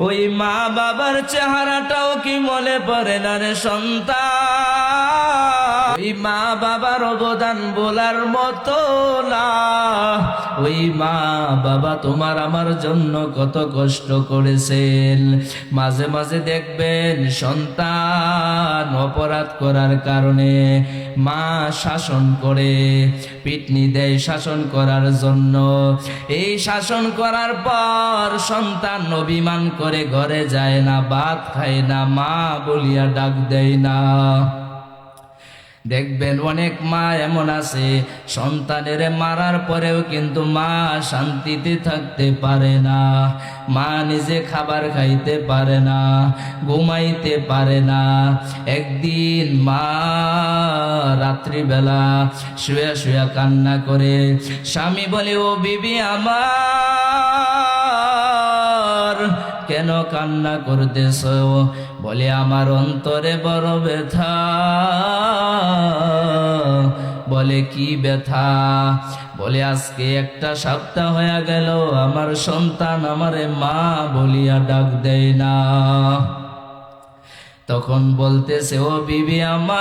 ওই মা বাবার চেহারাটাও কি মনে পড়ে না রে সন্তান? ওই মা বাবার অবদান বলার মতো না। ওই মা বাবা তোমার আমার জন্য কত কষ্ট করেছেন। মাঝে মাঝে দেখবেন সন্তান অপরাধ করার কারণে মা শাসন করে, পিটনি দেয় শাসন করার জন্য। এই শাসন করার পর সন্তান অভিমান করে ঘরে যায় না, ভাত খায় না, মা বলিয়া ডাক দেয় না। দেখবেন অনেক মা এমন আছে, সন্তানের মারার পরেও কিন্তু মা শান্তিতে থাকতে পারে না। মা নিজে খাবার খাইতে পারে না, ঘুমাইতে পারে না। একদিন মা রাত্রিবেলা শুয়ে শুয়ে কান্না করে, স্বামী বলে, ও বিবি আমার কেন কান্না করতেছ? বলে, আমার অন্তরে বড় ব্যথা। বলে, কি ব্যথা? বলে, আজকে একটা সপ্তাহ হয়ে গেল, আমার সন্তান আমারে মা বলিয়া ডাক দেয় না। তখন বলতেছে, ও বিবি আমার,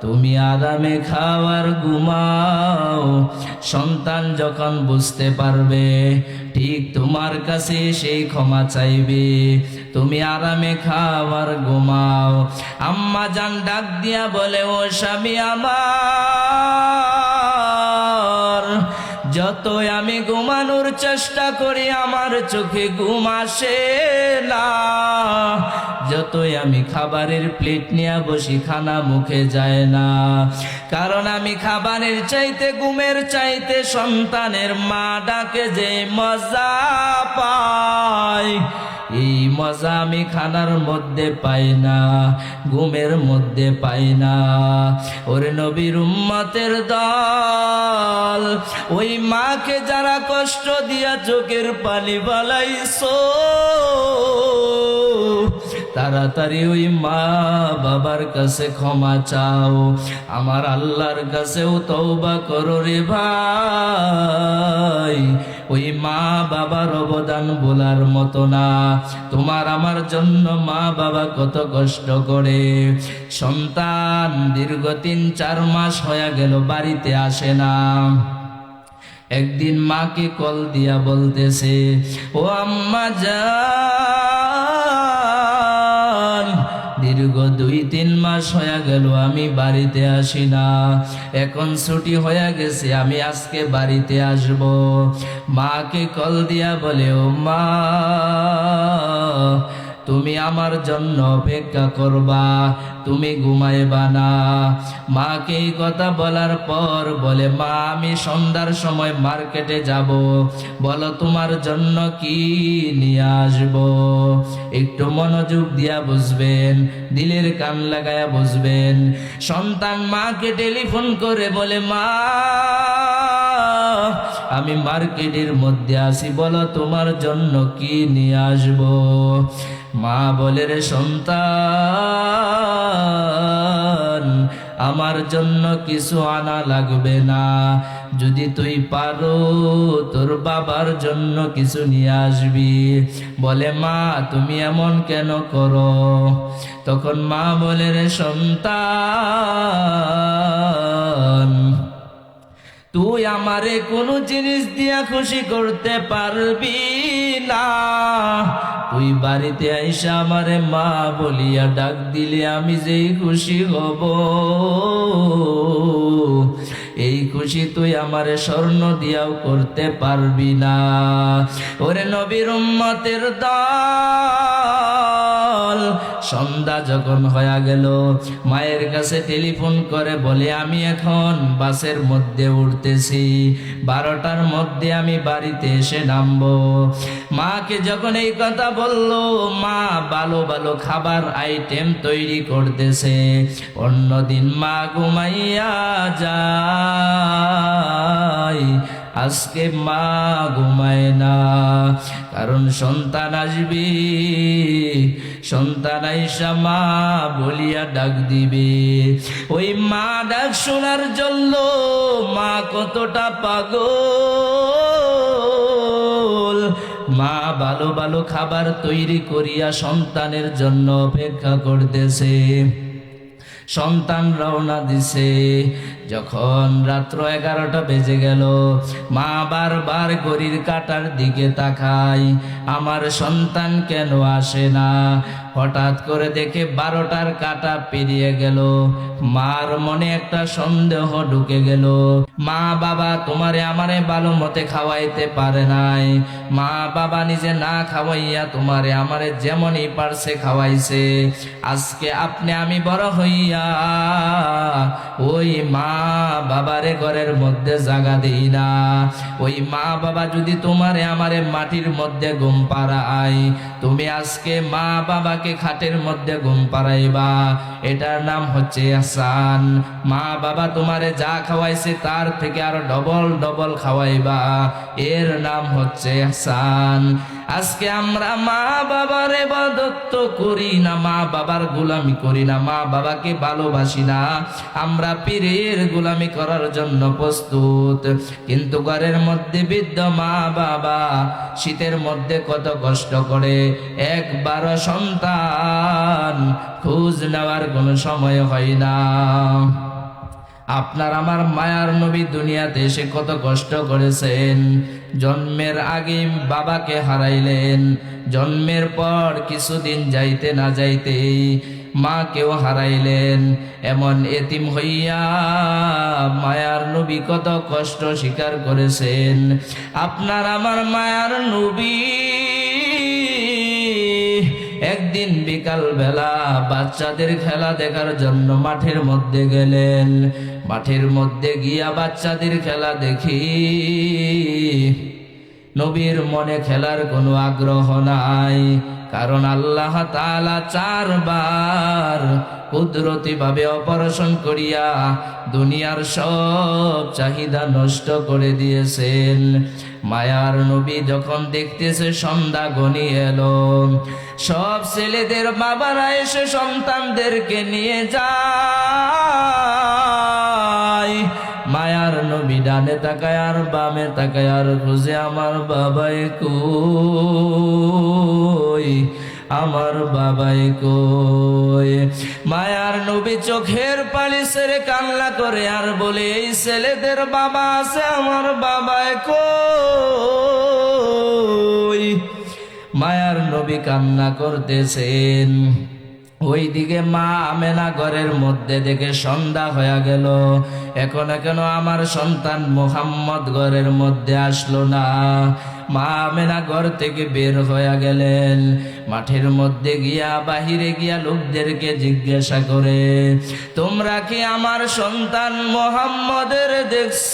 তুমি আরামে খাওয়ার ঘুমাও। সন্তান যখন বুঝতে পারবে ঠিক তোমার কাছে সেই ক্ষমা চাইবে। তুমি আরামে খাবার ঘুমাও। আম্মা জান ডাক দিয়া বলে, ও স্বামী আমার। যতই আমি ঘুমানোর চেষ্টা করি, আমার চোখে ঘুম আসে না। যতই আমি খাবারের প্লেট নিয়ে বসি, খানা মুখে যায় না। কারণ আমি খাবারের চাইতে, ঘুমের চাইতে সন্তানের মা ডাকে যে মজা পাই এই মজা আমি খানার মধ্যে পাই না, ঘুমের মধ্যে পাই না। ওরে নবীর উম্মতের দল, ওই মাকে যারা কষ্ট দিয়া চোখের পানি বালাইছো। তাড়াতাড়ি ওই মা বাবার কাছে ক্ষমা চাও। আমার আল্লাহর কাছেও তওবা করো রে ভাই। ওই মা বাবার অবদান বলার মতো না। তোমার আমার জন্য মা বাবা কত কষ্ট করে। সন্তান দীর্ঘ তিন চার মাস হয়ে গেল, বাড়িতে আসে না। একদিন মাকে কল দিয়া বলতেছে, ও আম্মা যান দীর্ঘ দুই তিন মাস হয়ে গেল, আমি বাড়িতে আসি না। এখন ছুটি হয়ে গেছে, আমি আজকে বাড়িতে আসব। মাকে কল দিয়া বলে ও মা তুমি আমার জন্য অপেক্ষা করবা, তুমি ঘুমাইবা না। মাকে এই কথা বলার পর বলে, মা, আমি সন্ধ্যার সময় মার্কেটে যাব। বলো, তোমার জন্য কি নিয়ে আসব? একটু মনোযোগ দিয়া বুঝবেন, দিলের কান লাগায়া বুঝবেন। সন্তান মাকে টেলিফোন করে বলে, মা আমি মার্কেটের মধ্যে আসি বলো তোমার জন্য কি নিয়ে আসব? মা বলে, রে সন্তান, আমার জন্য কিছু আনা লাগবে না। যদি তুই পারো, তোর বাবার জন্য কিছু নিয়ে আসবি। বলে, মা, তুমি এমন কেন করো? তখন মা বলে, রে সন্তান তুই আমারে কোনো জিনিস দিয়া খুশি করতে পারবি না। তুই বাড়িতে আইসা আমারে মা বলিয়া ডাক দিলে আমি যেই খুশি হব। এই খুশি তুই আমারে স্বর্ণ দিয়াও করতে পারবি না। ওরে নবীর উম্মতের দল সন্ধ্যা যখন হয়ে গেল, মায়ের কাছে টেলিফোন করে বলে, আমি এখন বাসের মধ্যে উঠতেছি। বারোটার মধ্যে আমি বাড়িতে এসে নামবো। মাকে যখন এই কথা বলল, মা ভালো ভালো খাবার আইটেম তৈরি করতেছে। অন্যদিন মা ঘুমাইয়া যায়। আজকে মা ঘুমায় না, কারণ সন্তান আসবে। সন্তান আইসা মা বলিয়া ডাক দিবে। ওই মা ডাক শোনার জন্য মা কতটা পাগল। মা ভালো ভালো খাবার তৈরি করিয়া সন্তানের জন্য অপেক্ষা করতেছে। সন্তান রওনা দিছে। যখন রাত্র এগারোটা বেজে গেল, মা বারবার ঘড়ির কাটার দিকে তাকায়। আমার সন্তান কেন আসে না? হঠাৎ করে দেখে বারোটার কাটা পেরিয়ে গেল। মার মনে একটা সন্দেহ ঢুকে গেল। মা বাবা তোমারে আমারে ভালো মতে খাওয়াইতে পারে নাই। মা বাবা নিজে না খাওয়াইয়া তোমারে আমারে যেমনই পারছে খাওয়াইছে। আজকে আপনি আমি বড় হইয়া ওই মা বাবারে ঘরের মধ্যে জাগা দিই না। ওই মা বাবা যদি তোমারে আমারে মাটির মধ্যে ঘুম পাড়ায়, তুমি আজকে মা বাবাকে খাটের মধ্যে ঘুম পাড়াইবা। এটার নাম হচ্ছে আসান মা বাবা তোমারে যা খাওয়াইছে তার থেকে আরও ডবল ডবল খাওয়াইবা। এর নাম হচ্ছে আসান আজকে আমরা মা বাবার এবাদত করি না, মা বাবার গোলামি করি না, মা বাবাকে ভালোবাসি না। আমরা পীরের গোলামি করার জন্য প্রস্তুত। কিন্তু ঘরের মধ্যে বৃদ্ধ মা বাবা শীতের মধ্যে কত কষ্ট করে। একবার সন্তান খোঁজ নেওয়ার কোনো সময় হয় না। আপনার আমার মায়ার নবী দুনিয়াতে এসে কত কষ্ট করেছেন। জন্মের আগে বাবাকে হারাইলেন। জন্মের পর কিছুদিন যাইতে না যাইতে মাকেও হারাইলেন। এমন এতিম হইয়া মায়ার নবী কত কষ্ট স্বীকার করেছেন। আপনার আমার মায়ার নবী একদিন বিকাল বেলা বাচ্চাদের খেলা দেখার জন্য মাঠের মধ্যে গেলেন। মাঠের মধ্যে গিয়া বাচ্চাদের খেলা দেখি। নবীর মনে খেলার কোনো আগ্রহ নাই, কারণ আল্লাহ তালা চারবার কুদরতি ভাবে অপারেশন করিয়া দুনিয়ার সব চাহিদা নষ্ট করে দিয়েছেন। মায়ার নবী যখন দেখতেছে সন্ধ্যা গনি এলো, সব ছেলেদের বাবারা এসে সন্তানদেরকে নিয়ে যায়। মায়ার নবী ডানে তাকায়, আর বামে তাকায়, আর খুঁজে আমার বাবাই কই? আমার বাবাই কই? মায়ার নবী চোখের পানি সেরে কান্না করে আর বলে, এই ছেলেদের বাবা আছে আমার বাবাই কই? মায়ার নবী কান্না করতেছেন। ওইদিকে মা আমেনা ঘরের মধ্যে দেখে সন্ধ্যা হয়ে গেল। এখন কেন আমার সন্তান মোহাম্মদ ঘরের মধ্যে আসলো না? মা আমেনা ঘর থেকে বের হয়ে গেলেন। মাঠের মধ্যে গিয়া বাহিরে গিয়া লোকদেরকে জিজ্ঞাসা করে, তোমরা কি আমার সন্তান মোহাম্মদের দেখছ?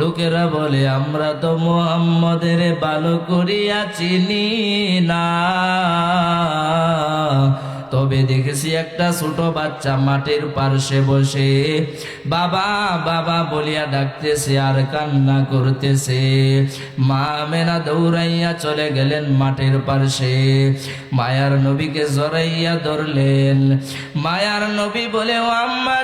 লোকেরা বলে, আমরা তো মোহাম্মদের ভালো করিয়া চিনি না। তবে দেখেছি একটা ছোট বাচ্চা মাটির পার্শ্বে বসে। বাবা বাবা বলিয়া ডাকতেছে, আর কান্না করতেছে। মা মেনা দৌড়াইয়া চলে গেলেন মাটির পার্শ্বে। মায়ার নবীকে জড়াইয়া ধরলেন। মায়ার নবী বলে, ও আম্মা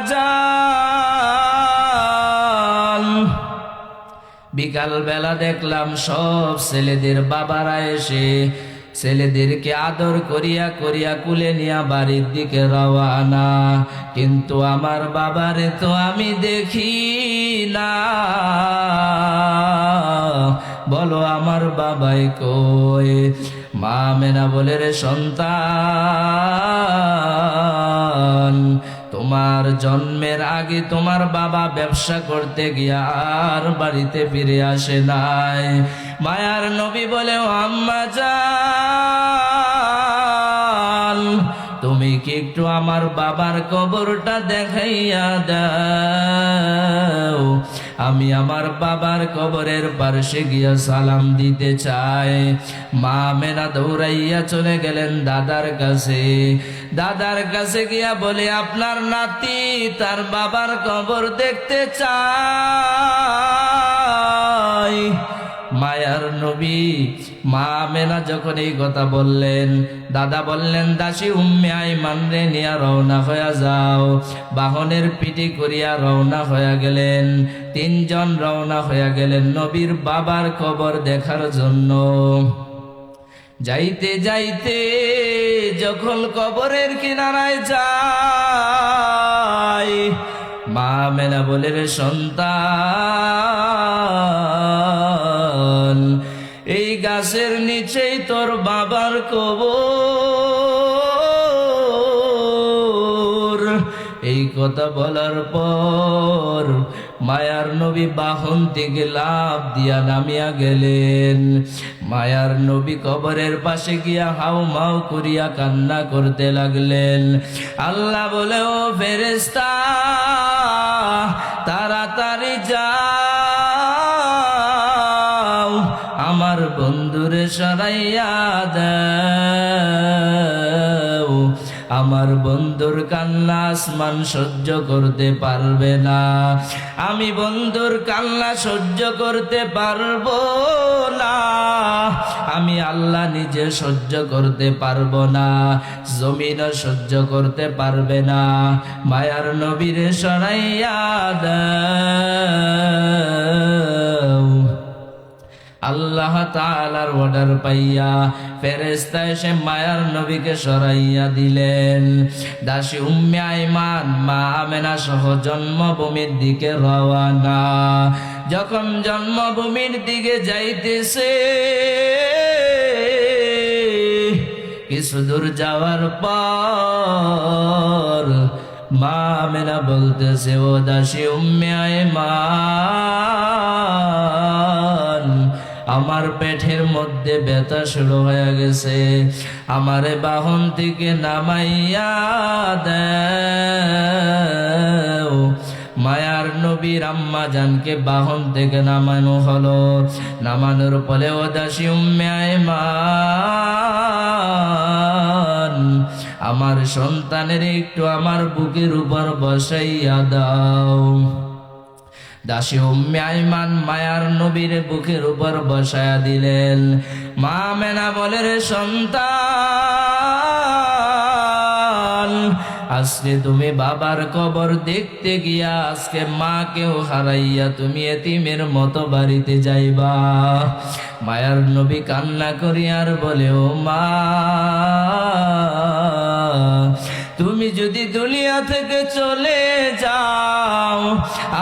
বিকাল বেলা দেখলাম সব ছেলেদের বাবারা এসে ছেলেদেরকে আদর করিয়া করিয়া কুলে নিয়া বাড়ির দিকে রওয়ানা। কিন্তু আমার বাবারে তো আমি দেখি না। বলো আমার বাবাই কই? মা মেনা বলে, রে সন্তান তোমার জন্মের আগে তোমার বাবা ব্যবসা করতে গিয়া আর বাড়িতে ফিরে আসে নাই। মায়ার নবী বলে আম্মা যান তুমি কি একটু আমার বাবার কবরটা দেখাইয়া দাও? আমি আমার বাবার কবরের পার্শ্বে গিয়া সালাম দিতে চাই। মা মেনা দৌড়াইয়া চলে গেলেন দাদার কাছে। দাদার কাছে গিয়া বলে, আপনার নাতি তার বাবার কবর দেখতে চাই। মায়ার নবী মা মেনা যখন এই কথা বললেন, দাদা বললেন, দাসী উম্মে আইমান রে, নিয়া রওনা হয়ে যাও। বাহনের পিটি করিয়া রওনা হয়ে গেলেন, তিনজন রওনা হয়ে গেলেন নবীর বাবার কবর দেখার জন্য। যাইতে যাইতে যখন কবরের কিনারায় যায় মা মেনা বলে, রে সন্তান এই গাছের নিচেই তোর বাবার কবর। এই কথা বলার পর মায়ার নবী বাহন থেকে লাভ দিয়া নামিয়া গেলেন। মায়ার নবী কবরের পাশে গিয়া হাউ মাউ করিয়া কান্না করতে লাগলেন। আল্লাহ বলে, ও ফেরেস্তা তাড়াতাড়ি যাও সরাইয়া দাও আমার বন্ধুর কান্না আসমান সহ্য করতে পারবে না। আমি বন্ধুর কান্না সহ্য করতে পারব না। আমি আল্লাহ নিজে সহ্য করতে পারব না। জমিনও সহ্য করতে পারবে না। মায়ার নবীরে সরাইয়া দাও আল্লাহ তাআলার অর্ডার পাইয়া ফেরেস্তা এসে মায়ার নবীকে সরাইয়া দিলেন। দাসী উম্মে আইমান, মা আমেনা সহ জন্মভূমির দিকে রওয়ানা। যখন জন্মভূমির দিকে যাইতেছে, কিছু দূর যাওয়ার পর মা মেনা বলতেছে, ও দাসী উম্মে আইমান আমার পেটের মধ্যে ব্যথা শুরু হয়ে গেছে। আমারে বাহন থেকে নামাইয়া দেও। মায়ার নবীর আম্মা জানকে বাহন থেকে নামানো হলো। নামানোর ফলে ও দাসী উম্মে আইমান আমার সন্তানের একটু আমার বুকের উপর বসাইয়া দাও। দাসী উম্মে আইমান মায়ার নবীর বুকের উপর বসায়া দিলেন। মা মেনা বলে রে সন্তান, আজকে তুমি বাবার কবর দেখতে গিয়া আজকে মাকেও হারাইয়া তুমি এতিমের মতো বাড়িতে যাইবা। মায়ার নবী কান্না করি আর বলে, ও মা তুমি যদি দুনিয়া থেকে চলে যাও,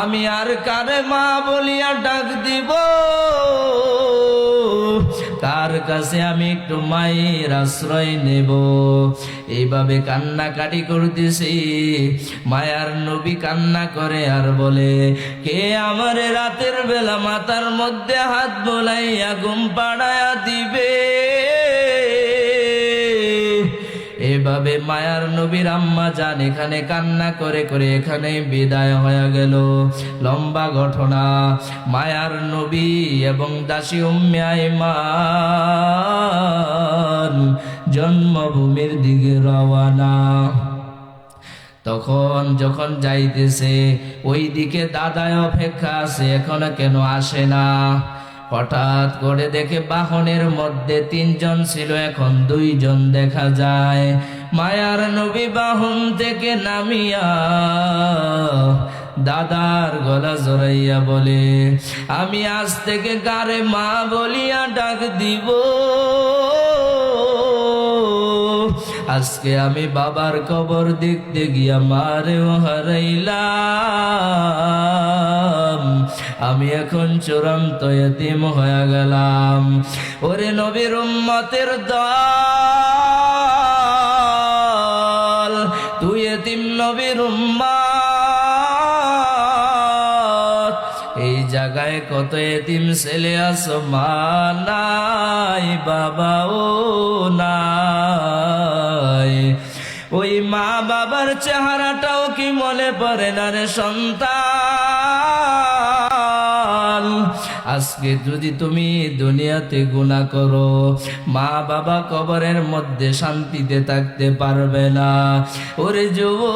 আমি আর কারে মা বলিয়া ডাক দিব? কার কাছে আমি একটু মায়ের আশ্রয় নেব? এইভাবে কান্নাকাটি করতেছি। মায়ার নবী কান্না করে আর বলে, কে আমার রাতের বেলা মাথার মধ্যে হাত বোলাইয়া ঘুম পাড়ায়া দিবে? এভাবে মায়ার নবীর আম্মা যান, এখানে কান্না করে করে এখানে বিদায় হয়ে গেল। লম্বা ঘটনা, মায়ার নবী এবং দাসী উম্মে আইমান জন্মভূমির দিকে রওয়ানা তখন যখন যাইতেছে ওই দিকে দাদায় অপেক্ষা আছে, এখনও কেন আসে না। হঠাৎ করে দেখে বাহনের মধ্যে তিনজন ছিল, এখন দুইজন দেখা যায়। মায়ার নবী বাহন থেকে নামিয়া দাদার গলা জড়াইয়া বলে, আমি আজ থেকে গারে মা বলিয়া ডাক দিব? আজকে আমি বাবার কবর দেখতে গিয়া মারেও হারাইলাম। আমি এখন চূড়ান্ত এতিম হয়ে গেলাম। ওরে নবীর উম্মতের দল এতিম নবীর এই জায়গায় কত এতিম ছেলে আছো, মা নাই, বাবাও নাই। ওই মা বাবার চেহারাটাও কি মনে পড়ে না রে সন্তান? আজকে যদি তুমি দুনিয়াতে গুণা করো, মা বাবা কবরের মধ্যে শান্তিতে থাকতে পারবে না। ওরে যুবক,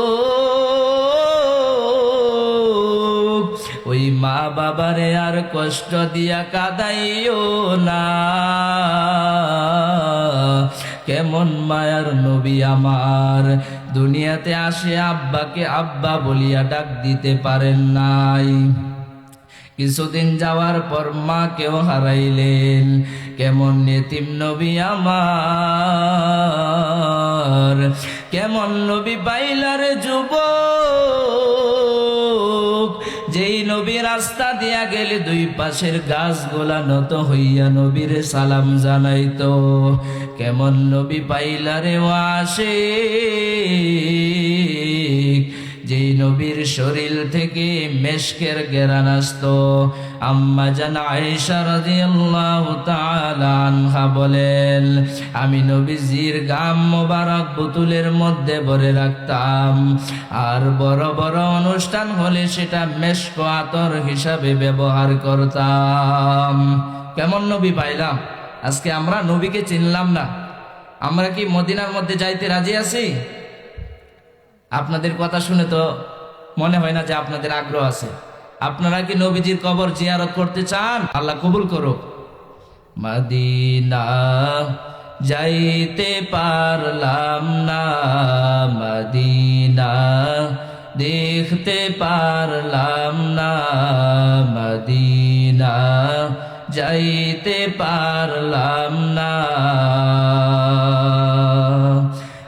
ওই মা বাবারে আর কষ্ট দিয়া কাদাইও না। কেমন মায়ার নবী আমার, দুনিয়াতে আসে আব্বাকে আব্বা বলিয়া ডাক দিতে পারেন নাই। কিছুদিন যাওয়ার পর মাকেও হারাইলেন। কেমন নেতিম নবী আমার? কেমন নবী পাইলার যুবক? যেই নবী রাস্তা দিয়া গেলে দুই পাশের গাছগুলা নত হইয়া নবীর সালাম জানাইতো। কেমন নবী পাইলারে আসে যেই নবীর শরীর থেকে মেশকের গেরান আসত, আম্মা জান আয়েশা রাদিয়াল্লাহু তাআলা আনহা বলেন, আমি নবীজির গাম মোবারক বোতলের মধ্যে ভরে রাখতাম। আর বড় বড় অনুষ্ঠান হলে সেটা মেশক আতর হিসাবে ব্যবহার করতাম। কেমন নবী পাইলাম? আজকে আমরা নবীকে চিনলাম না। আমরা কি মদিনার মধ্যে যাইতে রাজি আছি? আপনাদের কথা শুনে তো মনে হয় না যে আপনাদের আগ্রহ আছে। আপনারা কি নবীজির কবর জিয়ারত করতে চান? আল্লাহ কবুল করো মদিনা যাইতে পারলাম না মদিনা দেখতে পারলাম না মদিনা যাইতে পারলাম না।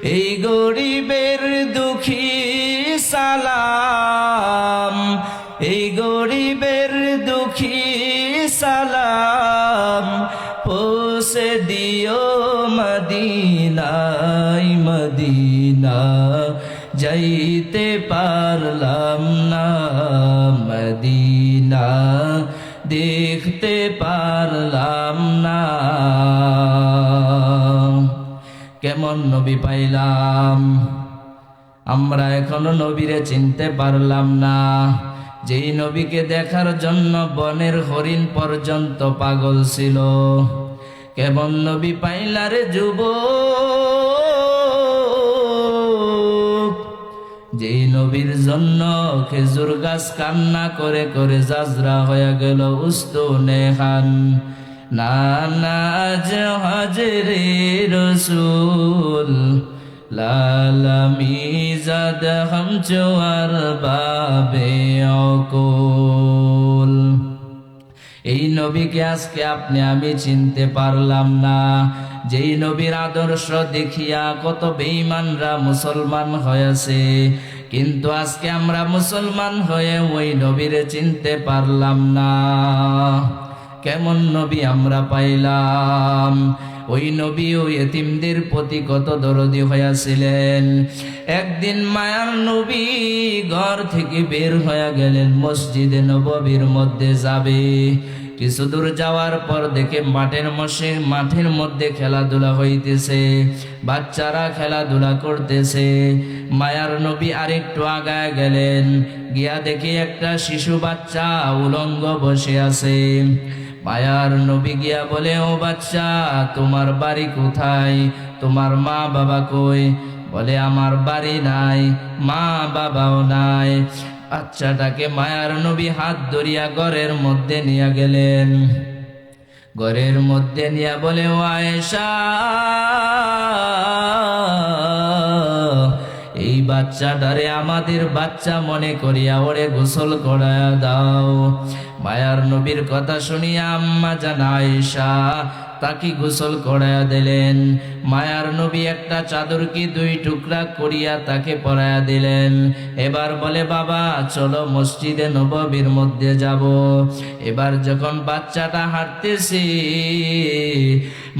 এই গরিবের দুঃখী সালাম এই গরিবের দুঃখী সালাম পোষে দিও মদিনাই মদিনা যাইতে পারলাম। কেমন নবী পাইলাম? আমরা এখনও নবীরে চিনতে পারলাম না। যেই নবীকে দেখার জন্য বনের হরিণ পর্যন্ত পাগল ছিল। কেমন নবী পাইলারে যুব যেই নবীর জন্য খেজুর গাছ কান্না করে করে জাজরা হয়ে গেল উস্তুনে খান না না হাজরে রসুল। লালামি জাদ হম চোয়ার বাবে অকুল। এই নবীকে আজকে আপনি আমি চিনতে পারলাম না। যেই নবীর আদর্শ দেখিয়া কত বেঈমানরা মুসলমান হয়েছে। কিন্তু আজকে আমরা মুসলমান হয়ে ওই নবীরে চিনতে পারলাম না। কেমন নবী আমরা পাইলাম? ওই নবী ও এতিমদের প্রতি কত দরদি হইয়াছিলেন। একদিন মায়ার নবী ঘর থেকে বের হয়ে গেলেন, মসজিদে নববীর মধ্যে যাবে। কিছু দূর যাওয়ার পর দেখে মাঠের মশে মাঠের মধ্যে খেলাধুলা হইতেছে, বাচ্চারা খেলাধুলা করতেছে। মায়ার নবী আরেকটু আগায় গেলেন, গিয়া দেখে একটা শিশু বাচ্চা উলঙ্গ বসে আছে। মায়ার নবী গিয়া বলে, ও বাচ্চা তোমার বাড়ি কোথায়? তোমার মা বাবা কই? বলে, আমার বাড়ি নাই, মা বাবাও নাই। বাচ্চাটাকে মায়ার নবী হাত ধরিয়া ঘরের মধ্যে নিয়ে গেলেন। ঘরের মধ্যে নিয়ে বলে, ও আয়েশা বাচ্চাটারে আমাদের বাচ্চা মনে করিয়া ওরে গোসল করায়া দাও। মায়ার নবীর কথা শুনিয়া আম্মা জান আয়েশা তাকে গোসল করায়া দিলেন। মায়ার নবী একটা চাদর কি দুই টুকরা করিয়া তাকে পরায়া দিলেন। এবার বলে, বাবা, চলো মসজিদে নববীর মধ্যে যাব। এবার যখন বাচ্চাটা হাঁটতেছি,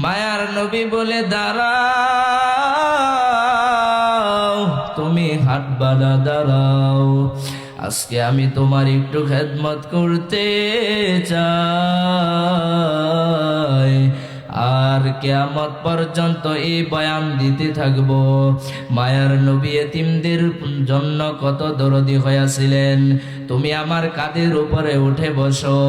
মায়ার নবী বলে দাঁড়াও তুমি হাটবালা দাঁড়াও। আজকে আমি তোমার একটু খেদমত করতে চাই। আর কেয়ামত পর্যন্ত এই বয়ান দিতে থাকব। মায়ার নবী এতিমদের জন্য কত দরদি হয়েছিলেন তুমি আমার কাঁধের উপরে উঠে বসো।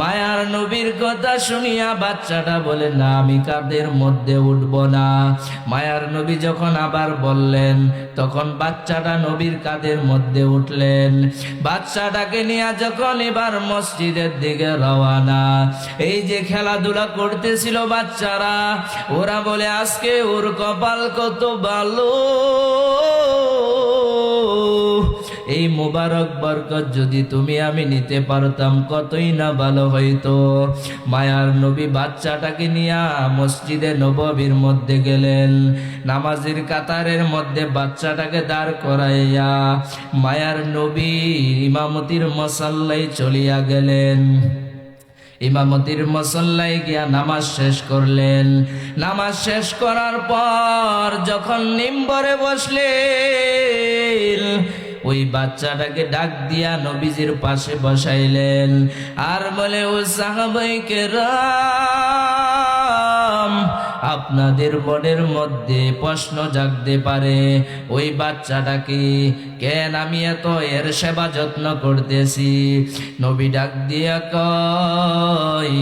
মায়ার নবীর কথা শুনিয়া বাচ্চাটা বলে, না, আমি কাঁধের মধ্যে উঠব না। মায়ার নবী যখন আবার বললেন, তখন বাচ্চাটা নবীর কাঁধের মধ্যে উঠলেন। বাচ্চাটাকে নিয়ে যখন এবার মসজিদের দিকে রওয়ানা, এই যে খেলাধুলা করতেছিল বাচ্চারা, ওরা বলে, আজকে ওর কপাল কত ভালো। এই মোবারক বরকত যদি তুমি আমি নিতে পারতাম, কতই না ভালো হইতো। মায়ার নবী বাচ্চাটাকে নিয়া মসজিদে নববীর মধ্যে গেলেন। নামাজের কাতারের মধ্যে বাচ্চাটাকে দাঁড় করাইয়া মায়ার নবী ইমামতির মশাল্লাই চলিয়া গেলেন। ইমামতির মসল্লায় গিয়া নামাজ শেষ করলেন। নামাজ শেষ করার পর যখন নিম্বরে বসলেন ওই বাচ্চাটাকে ডাক দিয়া নবীজির পাশে বসাইলেন। আর বলে ও সাহাবাইকে রাম আপনাদের মনের মধ্যে প্রশ্ন জাগতে পারে, ওই বাচ্চাটাকে কেন আমি এত এর সেবা যত্ন করতেছি? নবী ডাক দিয়া কয়,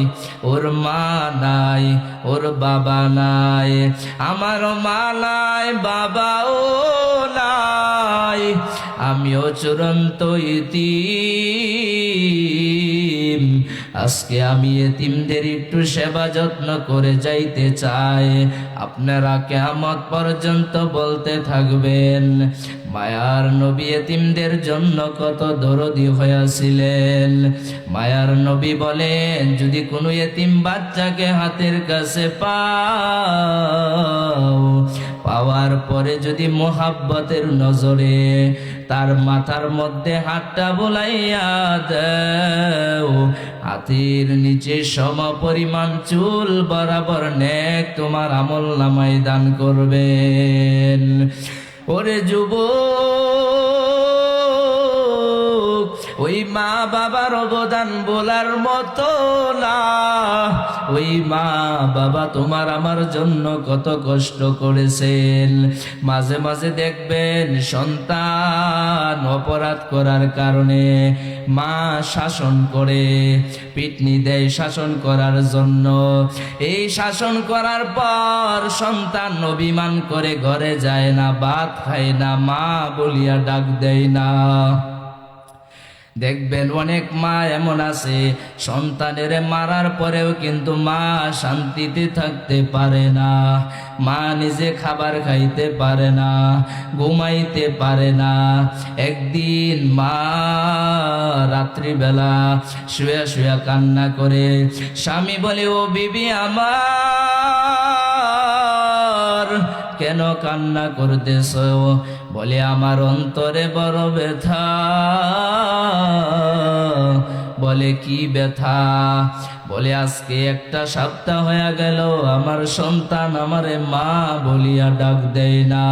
ওর মা নাই, ওর বাবা নাই, আমার মা নাই, বাবাও নাই, আমিও চূড়ান্ত ইতিম আজকে আমি এতিমদের একটু সেবা যত্ন করে যাইতে চাই। আপনারা কেমত পর্যন্ত বলতে থাকবেন। মায়ার নবী এতিমদের জন্য কত দরদি হয়েছিলেন মায়ার নবী বলেন, যদি কোনো এতিম বাচ্চাকে হাতের কাছে পাও, পাওয়ার পরে যদি মোহাব্বতের নজরে তার মাথার মধ্যে হাতটা বোলাইয়া দেও, হাতির নিচে সম পরিমাণ চুল বরাবর নেক তোমার আমল নামাই দান করবেন। ওরে যুবক ওই মা বাবার অবদান বলার মতো না। ওই মা বাবা তোমার আমার জন্য কত কষ্ট করেছেন। মাঝে মাঝে দেখবেন সন্তান অপরাধ করার কারণে মা শাসন করে পিটনি দেয় শাসন করার জন্য। এই শাসন করার পর সন্তান অভিমান করে ঘরে যায় না, ভাত খায় না, মা বলিয়া ডাক দেয় না। দেখবেন অনেক মা এমন আছে, সন্তানের মারার পরেও কিন্তু মা শান্তিতে থাকতে পারে না। মা নিজে খাবার খাইতে পারে না, ঘুমাইতে পারে না। একদিন মা রাত্রিবেলা শুয়ে শুয়ে কান্না করে, স্বামী বলে, ও বিবি আমার কেন কান্না করতেছ? বলে, আমার অন্তরে বড় ব্যথা। বলে, কি ব্যথা? বলে, আজকে একটা সপ্তাহ হয়ে গেল, আমার সন্তান আমারে মা বলিয়া ডাক দেয় না।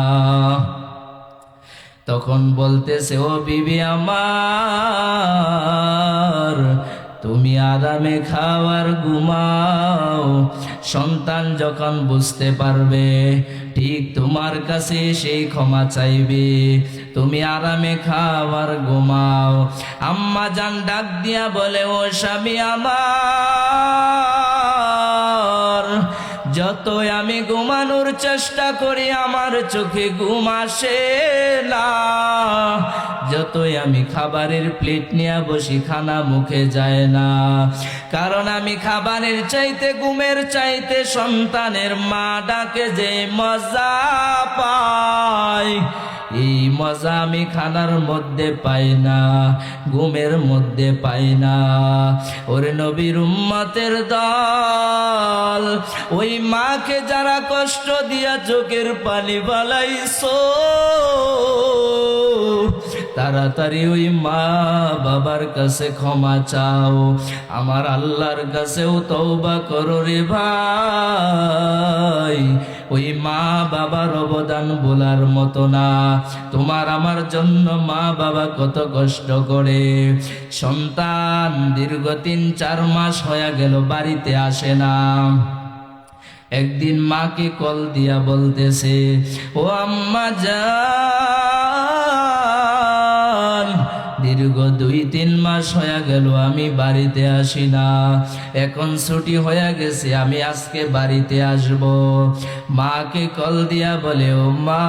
তখন বলতেছে, ও বিবি আমার তুমি আরামে খাওয়ার ঘুমাও। সন্তান যখন বুঝতে পারবে, ঠিক তোমার কাছে সেই ক্ষমা চাইবে। তুমি আরামে খাওয়ার ঘুমাও। আম্মা জান ডাক দিয়া বলে, ও স্বামী আমার, যতই আমি ঘুমানোর চেষ্টা করি, আমার চোখে ঘুম আসে না। যতই আমি খাবারের প্লেট নিয়ে বসি খানা মুখে যায় না। কারণ আমি খাবারের চাইতে, ঘুমের চাইতে সন্তানের মা ডাকে যে মজা পায় এই মজা আমি খানার মধ্যে পাই না, ঘুমের মধ্যে পাই না। ওরে নবীর উম্মতের দল, ওই মাকে যারা কষ্ট দিয়া চোখের পানি বালাইছো তাড়াতাড়ি ওই মা বাবার কাছে ক্ষমা চাও। আমার আল্লাহর কাছেও তওবা করো রে ভাই। ওই মা বাবার অবদান বলার মতো না। তোমার আমার জন্য মা বাবা কত কষ্ট করে। সন্তান দীর্ঘ তিন, চার মাস হয়ে গেল, বাড়িতে আসে না। একদিন মাকে কল দিয়া বলতেছে, ও আম্মা যান দীর্ঘ দুই, তিন মাস হয়ে গেল, আমি বাড়িতে আসি না। এখন ছুটি হয়ে গেছে, আমি আজকে বাড়িতে আসব। মাকে কল দিয়া বলে ও মা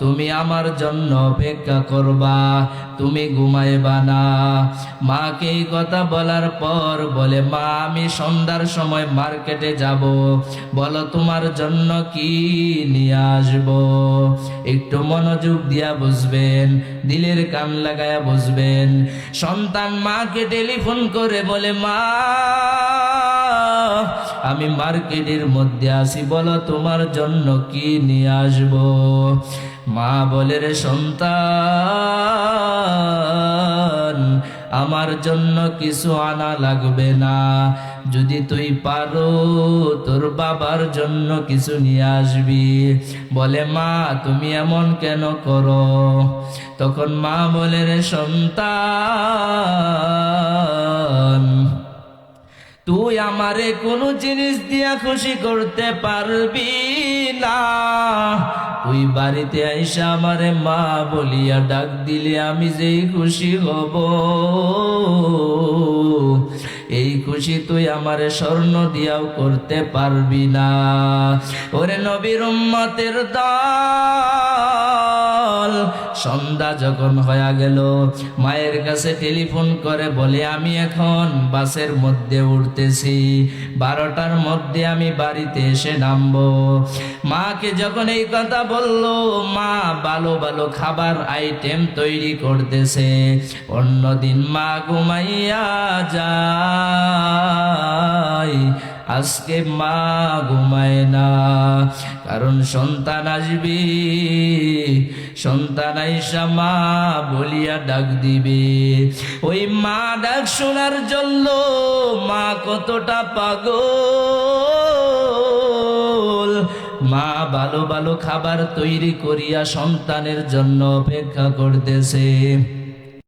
তুমি আমার জন্য অপেক্ষা করবা, তুমি ঘুমাইবা না। মাকে এই কথা বলার পর বলে, মা, আমি সন্ধ্যার সময় মার্কেটে যাব। বলো, তোমার জন্য কি নিয়ে আসব? একটু মনোযোগ দিয়া বুঝবেন, দিলের কান লাগায়া বুঝবেন। সন্তান মাকে টেলিফোন করে বলে, মা আমি মার্কেটের মধ্যে আসি বলো তোমার জন্য কি নিয়ে আসব? মা বলে, রে সন্তান, আমার জন্য কিছু আনা লাগবে না। যদি তুই পারো, তোর বাবার জন্য কিছু নিয়ে আসবি। বলে, মা, তুমি এমন কেন করো? তখন মা বলে, রে সন্তান তুই আমারে কোনো জিনিস দিয়া খুশি করতে পারবি না। তুই বাড়িতে আইসা আমারে মা বলিয়া ডাক দিলে আমি যেই খুশি হব। এই খুশি তুই আমারে স্বর্ণ দিয়াও করতে পারবি না। ওরে নবীর উম্মতের দল সন্ধ্যা যখন হয়ে গেল, মায়ের কাছে টেলিফোন করে বলে, আমি এখন বাসের মধ্যে উঠতেছি। বারোটার মধ্যে আমি বাড়িতে এসে নামবো। মাকে যখন এই কথা বলল, মা ভালো ভালো খাবার আইটেম তৈরি করতেছে। অন্যদিন মা ঘুমাইয়া যায়। আজকে মা ঘুমায় না, কারণ সন্তান আসবি। সন্তান আইসা মা বলিয়া ডাক দিবে। ওই মা ডাক শোনার জন্য মা কতটা পাগল। মা ভালো ভালো খাবার তৈরি করিয়া সন্তানের জন্য অপেক্ষা করতেছে।